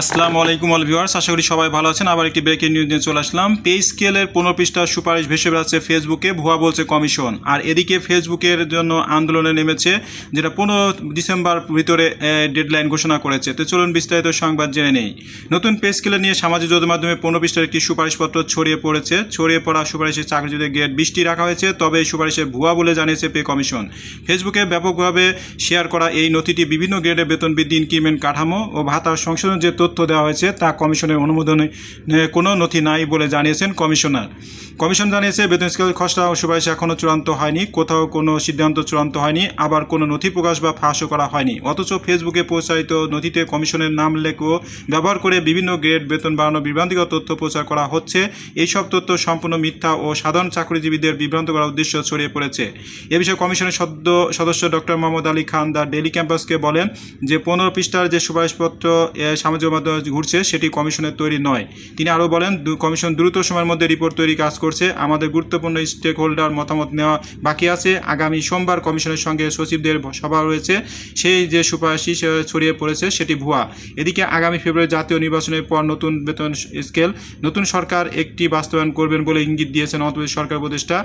আসসালামু আলাইকুম all viewers, আশা করি সবাই ভালো আছেন। আবার একটি ব্রেকিং নিউজ নিয়ে চলে আসলাম। পে স্কেলের পনেরো পৃষ্ঠা সুপারিশ ভেসে বেড়াচ্ছে ফেসবুকে ভুয়া বলছে কমিশন আর এদিকে ফেসবুকের জন্য আন্দোলনে নেমেছে, যেটা পনেরো ডিসেম্বর ভিতরে ডেডলাইন ঘোষণা করেছে। তো চলুন বিস্তারিত সংবাদ জেনে নেই। নতুন পে স্কেলে নিয়ে সামাজিক যোগাযোগ মাধ্যমে পনেরো পৃষ্ঠার একটি সুপারিশপত্র ছড়িয়ে পড়েছে। ছড়িয়ে পড়া সুপারিশের চাকরিজীবীদের গ্রেড বৃষ্টি রাখা হয়েছে, তবে এই সুপারিশে ভুয়া বলে জানিয়েছে পে কমিশন ফেসবুকে ব্যাপকভাবে শেয়ার করা এই নথিটি বিভিন্ন গ্রেডের বেতন বৃদ্ধি ইনক্রিমেন্ট কাঠামো ও ভাতার সংশোধন যে তথ্য দেওয়া হয়েছে, তা কমিশনের অনুমোদনে কোনো নথি নাই বলে জানিয়েছেন কমিশনার। কমিশন জানিয়েছে, বেতন স্কেল, খসড়া ও সুপারিশ এখনও চূড়ান্ত হয়নি, কোথাও কোনো সিদ্ধান্ত চূড়ান্ত হয়নি, আবার কোনো নথি প্রকাশ বা ফাঁসও করা হয়নি। অথচ ফেসবুকে প্রচারিত নথিতে কমিশনের নাম লেখও ব্যবহার করে বিভিন্ন গ্রেড, বেতন বাড়ানো, বিভ্রান্তিকর তথ্য প্রচার করা হচ্ছে। এইসব তথ্য সম্পূর্ণ মিথ্যা ও সাধারণ চাকরিজীবীদের বিভ্রান্ত করার উদ্দেশ্য ছড়িয়ে পড়েছে। এ বিষয়ে কমিশনের সদ্য সদস্য doctor Mohammad Ali Khan the Daily ক্যাম্পাসকে বলেন যে, পনেরো পৃষ্ঠার যে সুপারিশপত্র সামাজিক মাধ্যমে ঘুরছে, সেটি কমিশনের তৈরি নয়। তিনি আরও বলেন কমিশন দ্রুত সময়ের মধ্যে রিপোর্ট তৈরি কাজ করছে। আমাদের গুরুত্বপূর্ণ স্টেক হোল্ডার মতামত নেওয়া বাকি আছে। আগামী সোমবার কমিশনের সঙ্গে সচিবদের সভা রয়েছে। সেই যে সুপারিশ ছড়িয়ে পড়েছে, সেটি ভুয়া। এদিকে আগামী ফেব্রুয়ারি জাতীয় নির্বাচনের পর নতুন বেতন স্কেল, নতুন সরকার একটি বাস্তবায়ন করবেন বলে ইঙ্গিত দিয়েছেন অন্তর্বর্তী সরকার উপদেষ্টা।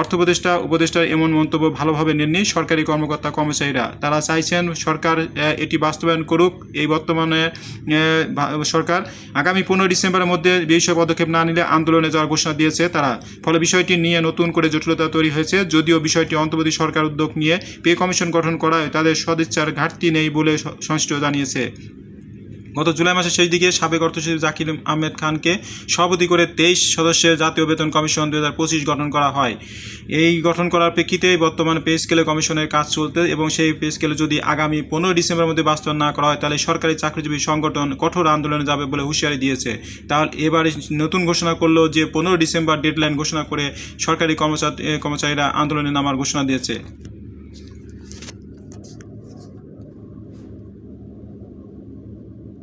অর্থ উপদেষ্টা, উপদেষ্টার এমন মন্তব্য ভালোভাবে নেননি সরকারি কর্মকর্তা কর্মচারীরা। তারা চাইছেন সরকার এটি বাস্তবায়ন করুক। এই বর্তমানে সরকার আগামী পনেরো ডিসেম্বরের মধ্যে বিষয় পদক্ষেপ না নিলে আন্দোলনে যাওয়ার ঘোষণা দিয়েছে তারা। ফলে বিষয়টি নিয়ে নতুন করে জটিলতা তৈরি হয়েছে। যদিও বিষয়টি অন্তর্বর্তী সরকার উদ্যোগ নিয়ে পে কমিশন গঠন করায় তাদের সদিচ্ছার ঘাটতি নেই বলে সংশ্লিষ্ট জানিয়েছে। গত জুলাই মাসের শেষ দিকে সাবেক অর্থসচিব জাকির আহমেদ খানকে সভাপতি করে তেইশ সদস্যের জাতীয় বেতন কমিশন দু হাজার পঁচিশ গঠন করা হয়। এই গঠন করার প্রেক্ষিতে বর্তমানে পে স্কেলে কমিশনের কাজ চলতে এবং সেই পে স্কেলে যদি আগামী পনেরো ডিসেম্বরের মধ্যে বাস্তবায়ন না করা হয়, তাহলে সরকারি চাকরিজীবী সংগঠন কঠোর আন্দোলনে যাবে বলে হুঁশিয়ারি দিয়েছে। তাহলে এবারে নতুন ঘোষণা করল যে পনেরো ডিসেম্বর ডেডলাইন ঘোষণা করে সরকারি কর্মচারী কর্মচারীরা আন্দোলনে নামার ঘোষণা দিয়েছে।